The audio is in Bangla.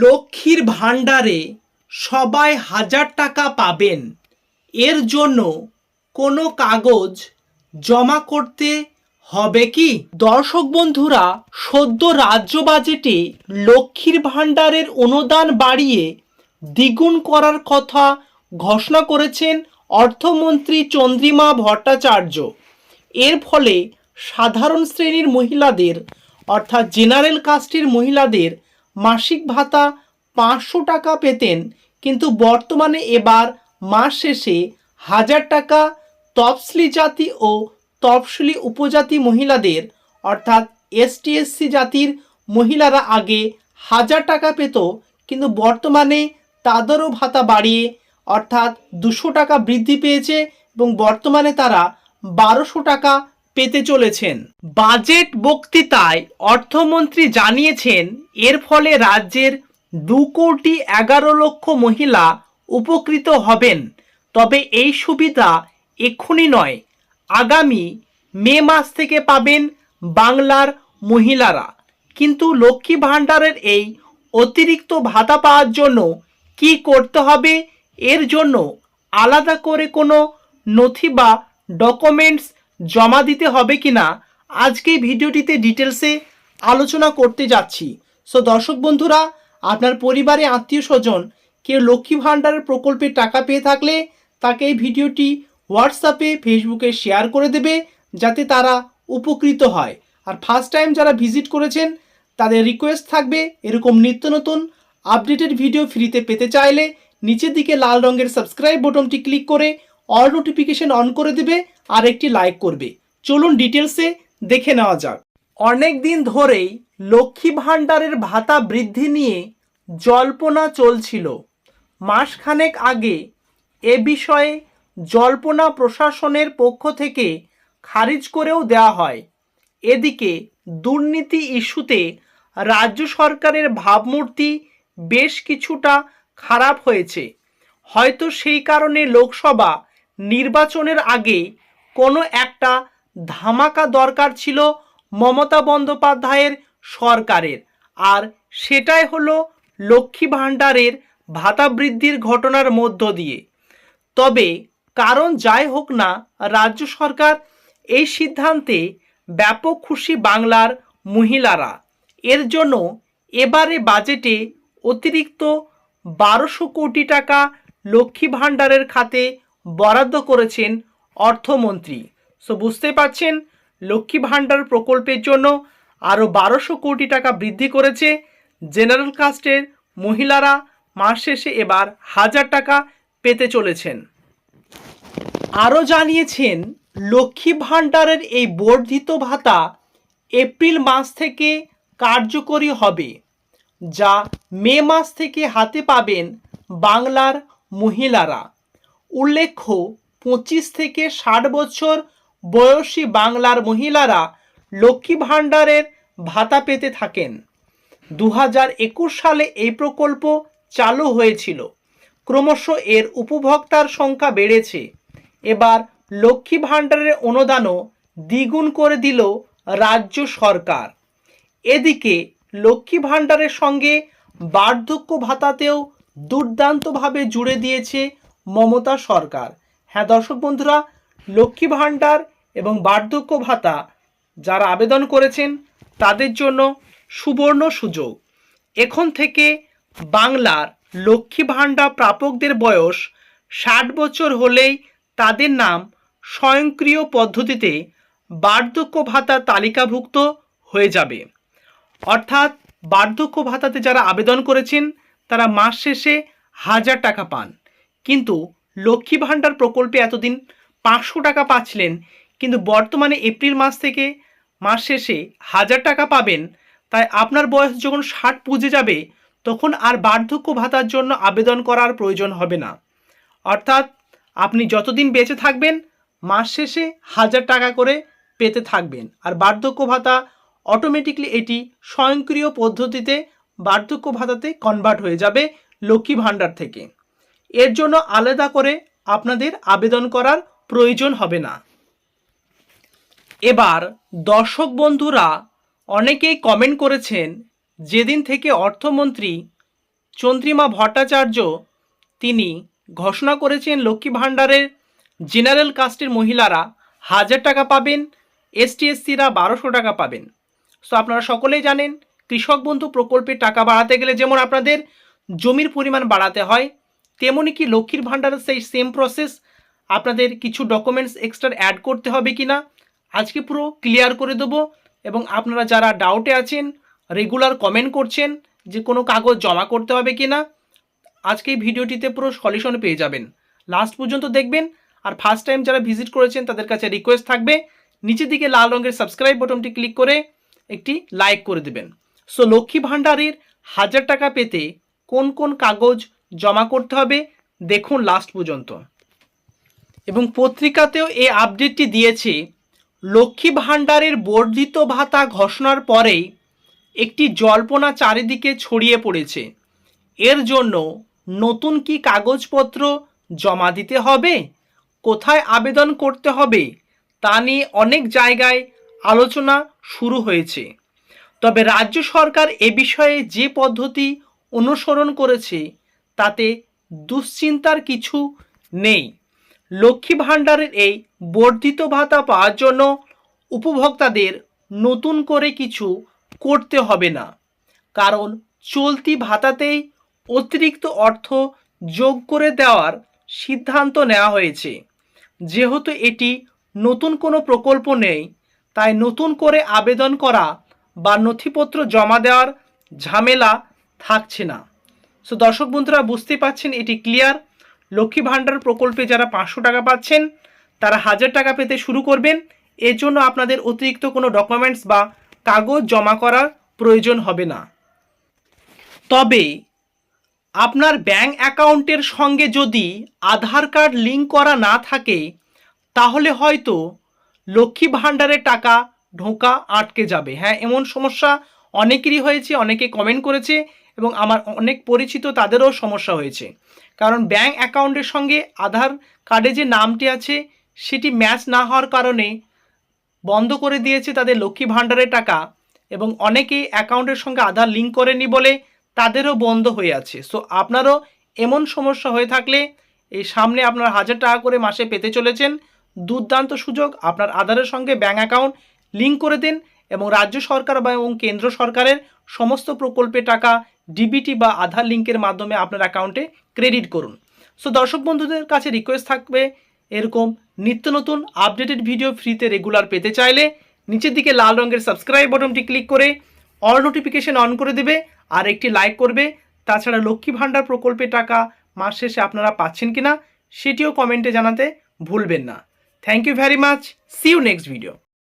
লক্ষ্মীর ভাণ্ডারে সবাই হাজার টাকা পাবেন। এর জন্য কোনো কাগজ জমা করতে হবে কি? দর্শক বন্ধুরা, সদ্য রাজ্য বাজেটে লক্ষ্মীর ভাণ্ডারের অনুদান বাড়িয়ে দ্বিগুণ করার কথা ঘোষণা করেছেন অর্থমন্ত্রী চন্দ্রিমা ভট্টাচার্য। এর ফলে সাধারণ শ্রেণির মহিলাদের, অর্থাৎ জেনারেল কাস্টের মহিলাদের মাসিক ভাতা পাঁচশো টাকা পেতেন, কিন্তু বর্তমানে এবার মাস শেষে হাজার টাকা তফসিলি জাতি ও তফসিলি উপজাতি মহিলাদের, অর্থাৎ এসটি এসসি জাতির মহিলারা আগে হাজার টাকা পেত, কিন্তু বর্তমানে তাদেরও ভাতা বাড়িয়ে, অর্থাৎ দুশো টাকা বৃদ্ধি পেয়েছে এবং বর্তমানে তারা বারোশো টাকা পেতে চলেছেন। বাজেট বক্তৃতায় অর্থমন্ত্রী জানিয়েছেন, এর ফলে রাজ্যের দু কোটি এগারো লক্ষ মহিলা উপকৃত হবেন। তবে এই সুবিধা এক্ষুনি নয়। আগামী মে মাস থেকে পাবেন বাংলার মহিলারা। কিন্তু লক্ষ্মী ভাণ্ডারের এই অতিরিক্ত ভাতা পাওয়ার জন্য কি করতে হবে? এর জন্য আলাদা করে কোনো নথি বা ডকুমেন্টস জমা দিতে হবে কি না, আজকে ভিডিওটিতে ডিটেলসে আলোচনা করতে যাচ্ছি। সো দর্শক বন্ধুরা, আপনার পরিবারে আত্মীয় স্বজন, কেউ লক্ষ্মী ভাণ্ডারের প্রকল্পের টাকা পেয়ে থাকলে তাকে এই ভিডিওটি হোয়াটসঅ্যাপে ফেসবুকে শেয়ার করে দেবে, যাতে তারা উপকৃত হয়। আর ফার্স্ট টাইম যারা ভিজিট করেছেন, তাদের রিকোয়েস্ট থাকবে এরকম নিত্য নতুন আপডেটেড ভিডিও ফ্রিতে পেতে চাইলে, নিচের দিকে লাল রঙের সাবস্ক্রাইব বটনটি ক্লিক করে অল নোটিফিকেশন অন করে দেবে আর একটি লাইক করবে। চলুন ডিটেলসে দেখে নেওয়া যাক। অনেক দিন ধরেই লক্ষ্মী ভাণ্ডারের ভাতা বৃদ্ধি নিয়ে জল্পনা চলছিল। মাসখানেক আগে এ বিষয়ে জল্পনা প্রশাসনের পক্ষ থেকে খারিজ করেও দেওয়া হয়। এদিকে দুর্নীতি ইস্যুতে রাজ্য সরকারের ভাবমূর্তি বেশ কিছুটা খারাপ হয়েছে। হয়তো সেই কারণে লোকসভা নির্বাচনের আগে কোনো একটা ধামাকা দরকার ছিল মমতা বন্দ্যোপাধ্যায়ের সরকারের। আর সেটাই হলো লক্ষ্মী ভাণ্ডারের ভাতা বৃদ্ধির ঘটনার মধ্য দিয়ে। তবে কারণ যাই হোক না, রাজ্য সরকার এই সিদ্ধান্তে ব্যাপক খুশি বাংলার মহিলারা। এর জন্য এবারে বাজেটে অতিরিক্ত বারোশো কোটি টাকা লক্ষ্মী ভাণ্ডারের খাতে বরাদ্দ করেছেন অর্থমন্ত্রী। সো বুঝতে পারছেন, লক্ষ্মী ভাণ্ডার প্রকল্পের জন্য আরও বারোশো কোটি টাকা বৃদ্ধি করেছে জেনারেল কাস্টের মহিলারা মাস শেষে এবার হাজার টাকা পেতে চলেছেন। আরও জানিয়েছেন, লক্ষ্মী ভাণ্ডারের এই বর্ধিত ভাতা এপ্রিল মাস থেকে কার্যকরী হবে, যা মে মাস থেকে হাতে পাবেন বাংলার মহিলারা। উল্লেখ্য পঁচিশ থেকে ষাট বছর বয়সী বাংলার মহিলারা লক্ষ্মী ভাণ্ডারের ভাতা পেতে থাকেন। দু হাজার একুশ সালে এই প্রকল্প চালু হয়েছিল। ক্রমশ এর উপভোক্তার সংখ্যা বেড়েছে। এবার লক্ষ্মী ভাণ্ডারের অনুদানও দ্বিগুণ করে দিল রাজ্য সরকার। এদিকে লক্ষ্মী ভাণ্ডারের সঙ্গে বার্ধক্য ভাতাতেও দুর্দান্তভাবে জুড়ে দিয়েছে মমতা সরকার। হ্যাঁ দর্শক বন্ধুরা, লক্ষ্মী ভাণ্ডার এবং বার্ধক্য ভাতা যারা আবেদন করেছেন, তাদের জন্য সুবর্ণ সুযোগ। এখন থেকে বাংলার লক্ষ্মী ভাণ্ডার প্রাপকদের বয়স ষাট বছর হলেই তাদের নাম স্বয়ংক্রিয় পদ্ধতিতে বার্ধক্য ভাতা তালিকাভুক্ত হয়ে যাবে। অর্থাৎ বার্ধক্য ভাতাতে যারা আবেদন করেছেন, তারা মাস শেষে হাজার টাকা পান। কিন্তু লক্ষ্মী ভাণ্ডার প্রকল্পে এতদিন পাঁচশো টাকা পাচ্ছিলেন, কিন্তু বর্তমানে এপ্রিল মাস থেকে মাস শেষে হাজার টাকা পাবেন, তাই আপনার বয়স যখন ষাট পুজে যাবে, তখন আর বার্ধক্য ভাতার জন্য আবেদন করার প্রয়োজন হবে না। অর্থাৎ আপনি যতদিন বেঁচে থাকবেন, মাস শেষে হাজার টাকা করে পেতে থাকবেন। আর বার্ধক্য ভাতা অটোমেটিকলি এটি স্বয়ংক্রিয় পদ্ধতিতে বার্ধক্য ভাতাতে কনভার্ট হয়ে যাবে লক্ষ্মী ভাণ্ডার থেকে। এর জন্য আলাদা করে আপনাদের আবেদন করার প্রয়োজন হবে না। এবার দর্শক বন্ধুরা অনেকেই কমেন্ট করেছেন, যেদিন থেকে অর্থমন্ত্রী চন্দ্রিমা ভট্টাচার্য তিনি ঘোষণা করেছেন লক্ষ্মী ভাণ্ডারের জেনারেল কাস্টের মহিলারা হাজার টাকা পাবেন এসটি এসসিরা বারোশো টাকা পাবেন। সো আপনারা সকলেই জানেন, কৃষক বন্ধু প্রকল্পে টাকা বাড়াতে গেলে যেমন আপনাদের জমির পরিমাণ বাড়াতে হয় তেমনি কি লক্ষ্মীর ভাণ্ডারের সেই সেম প্রসেস আপনাদের কিছু ডকুমেন্টস এক্সট্রা অ্যাড করতে হবে কি না আজকে পুরো ক্লিয়ার করে দেবো এবং আপনারা যারা ডাউটে আছেন রেগুলার কমেন্ট করছেন যে কোনো কাগজ জমা করতে হবে কি না আজকে এই ভিডিওটিতে পুরো সলিউশন পেয়ে যাবেন। লাস্ট পর্যন্ত দেখবেন আর ফার্স্ট টাইম যারা ভিজিট করেছেন, তাদের কাছে রিকোয়েস্ট থাকবে, নিচের দিকে লাল রঙের সাবস্ক্রাইব বটনটি ক্লিক করে একটি লাইক করে দেবেন। সো লক্ষ্মী ভাণ্ডারের হাজার টাকা পেতে কোন কোন কাগজ জমা করতে হবে, দেখুন লাস্ট পর্যন্ত। এবং পত্রিকাতেও এই আপডেটটি দিয়েছে, লক্ষ্মী ভাণ্ডারের বর্ধিত ভাতা ঘোষণার পরেই একটি জল্পনা চারিদিকে ছড়িয়ে পড়েছে। এর জন্য নতুন কি কাগজপত্র জমা দিতে হবে, কোথায় আবেদন করতে হবে, তা নিয়ে অনেক জায়গায় আলোচনা শুরু হয়েছে। তবে রাজ্য সরকার এ বিষয়ে যে পদ্ধতি অনুসরণ করেছে তাতে দুশ্চিন্তার কিছু নেই। লক্ষ্মী ভাণ্ডারের এই বর্ধিত ভাতা পাওয়ার জন্য উপভোক্তাদের নতুন করে কিছু করতে হবে না। কারণ চলতি ভাতাতেই অতিরিক্ত অর্থ যোগ করে দেওয়ার সিদ্ধান্ত নেওয়া হয়েছে। যেহেতু এটি নতুন কোনো প্রকল্প নেই, তাই নতুন করে আবেদন করা বা নথিপত্র জমা দেওয়ার ঝামেলা থাকছে না। সো দর্শক বন্ধুরা বুঝতে পাচ্ছেন, এটি ক্লিয়ার লক্ষ্মী ভাণ্ডার প্রকল্পে যারা পাঁচশো টাকা পাচ্ছেন, তারা হাজার টাকা পেতে শুরু করবেন। এর জন্য আপনাদের অতিরিক্ত কোনো ডকুমেন্টস বা কাগজ জমা করার প্রয়োজন হবে না। তবে, আপনার ব্যাঙ্ক অ্যাকাউন্টের সঙ্গে যদি আধার কার্ড লিঙ্ক করা না থাকে, তাহলে হয়তো লক্ষ্মী ভাণ্ডারের টাকা ঢোকা আটকে যাবে। হ্যাঁ এমন সমস্যা অনেকেরই হয়েছে, অনেকে কমেন্ট করেছে। এবং আমার অনেক পরিচিত তাদেরও সমস্যা হয়েছে। কারণ ব্যাঙ্ক অ্যাকাউন্টের সঙ্গে আধার কার্ডে যে নামটি আছে, সেটি ম্যাচ না হওয়ার কারণে বন্ধ করে দিয়েছে তাদের লক্ষ্মী ভাণ্ডারের টাকা এবং অনেকে অ্যাকাউন্টের সঙ্গে আধার লিঙ্ক করেনি বলে তাদেরও বন্ধ হয়ে আছে। সো আপনারও এমন সমস্যা হয়ে থাকলে এই সামনে আপনার হাজার টাকা করে মাসে পেতে চলেছেন। দুর্দান্ত সুযোগ, আপনার আধারের সঙ্গে ব্যাঙ্ক অ্যাকাউন্ট লিঙ্ক করে দিন এবং রাজ্য সরকার বা এবং কেন্দ্র সরকারের সমস্ত প্রকল্পে টাকা ডিবিটি বা আধার লিঙ্কের মাধ্যমে আপনার অ্যাকাউন্টে ক্রেডিট করুন। সো দর্শক বন্ধুদের কাছে রিকোয়েস্ট থাকবে এরকম নিত্য নতুন আপডেটেড ভিডিও ফ্রিতে রেগুলার পেতে চাইলে নিচের দিকে লাল রঙের সাবস্ক্রাইব বাটনটি ক্লিক করে অল নোটিফিকেশন অন করে দেবে আর একটি লাইক করবে। তাছাড়া লক্ষ্মী ভাণ্ডার প্রকল্পে টাকা মাস শেষে আপনারা পাচ্ছেন কিনা সেটিও কমেন্টে জানাতে ভুলবেন না। Thank you very much see you next video